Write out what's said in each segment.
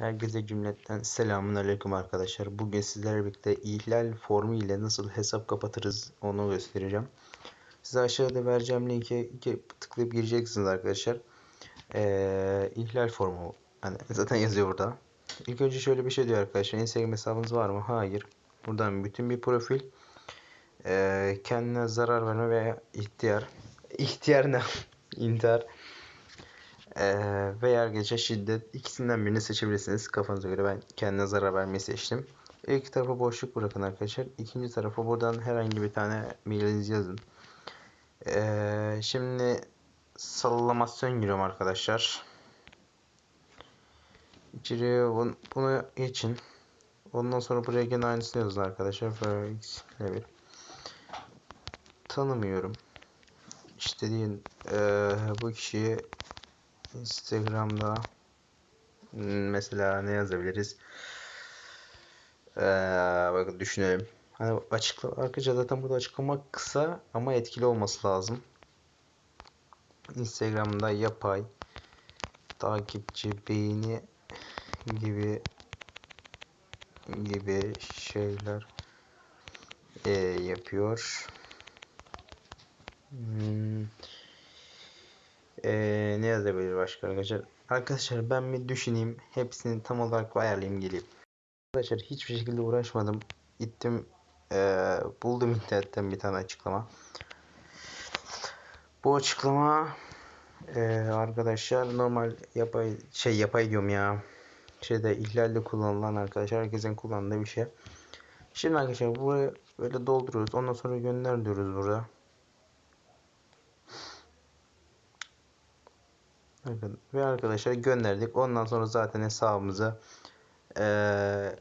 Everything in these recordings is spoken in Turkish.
Herkese cümletten selamun aleyküm arkadaşlar. Bugün sizlerle birlikte ihlal formu ile nasıl hesap kapatırız onu göstereceğim. Size aşağıda vereceğim linke tıklayıp gireceksiniz arkadaşlar. Ee, ihlal formu hani zaten yazıyor burada. İlk önce şöyle bir şey diyor arkadaşlar. Instagram hesabınız var mı? Hayır. Buradan bütün bir profil. Ee, kendine zarar verme veya ihtiyar. İhtiyar ne? İntihar veya gece şiddet ikisinden birini seçebilirsiniz kafanıza göre ben kendine zarar vermeyi seçtim. İlk tarafa boşluk bırakın arkadaşlar. İkinci tarafa buradan herhangi bir tane mailinizi yazın. Ee, şimdi sallamasyon giriyorum arkadaşlar. İçeriye bunu, bunu geçin. Ondan sonra buraya gene aynısını yazın arkadaşlar. X bir tanımıyorum. İstediğin ee, bu kişiyi Instagram'da hmm, mesela ne yazabiliriz? Ee, bakın düşünelim. Hani açıkla arkadaşlar zaten burada açıklama kısa ama etkili olması lazım. Instagram'da yapay takipçi beğeni gibi gibi şeyler e, yapıyor. Hmm. Ee, ne yazabilir başka arkadaşlar? Arkadaşlar ben bir düşüneyim. Hepsini tam olarak ayarlayayım geleyim. Arkadaşlar hiçbir şekilde uğraşmadım. Gittim ee, buldum internetten bir tane açıklama. Bu açıklama ee, arkadaşlar normal yapay şey yapay diyorum ya. Şeyde ihlalde kullanılan arkadaşlar herkesin kullandığı bir şey. Şimdi arkadaşlar buraya böyle dolduruyoruz. Ondan sonra gönder diyoruz burada. Ve arkadaşlar gönderdik. Ondan sonra zaten hesabımıza ee,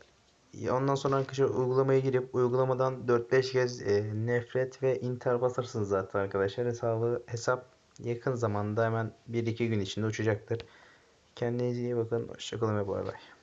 ondan sonra arkadaşlar uygulamaya girip uygulamadan 4-5 kez e, nefret ve intihar basırsınız zaten arkadaşlar. Hesabı hesap yakın zamanda hemen 1-2 gün içinde uçacaktır. Kendinize iyi bakın. Hoşçakalın ve bay bay.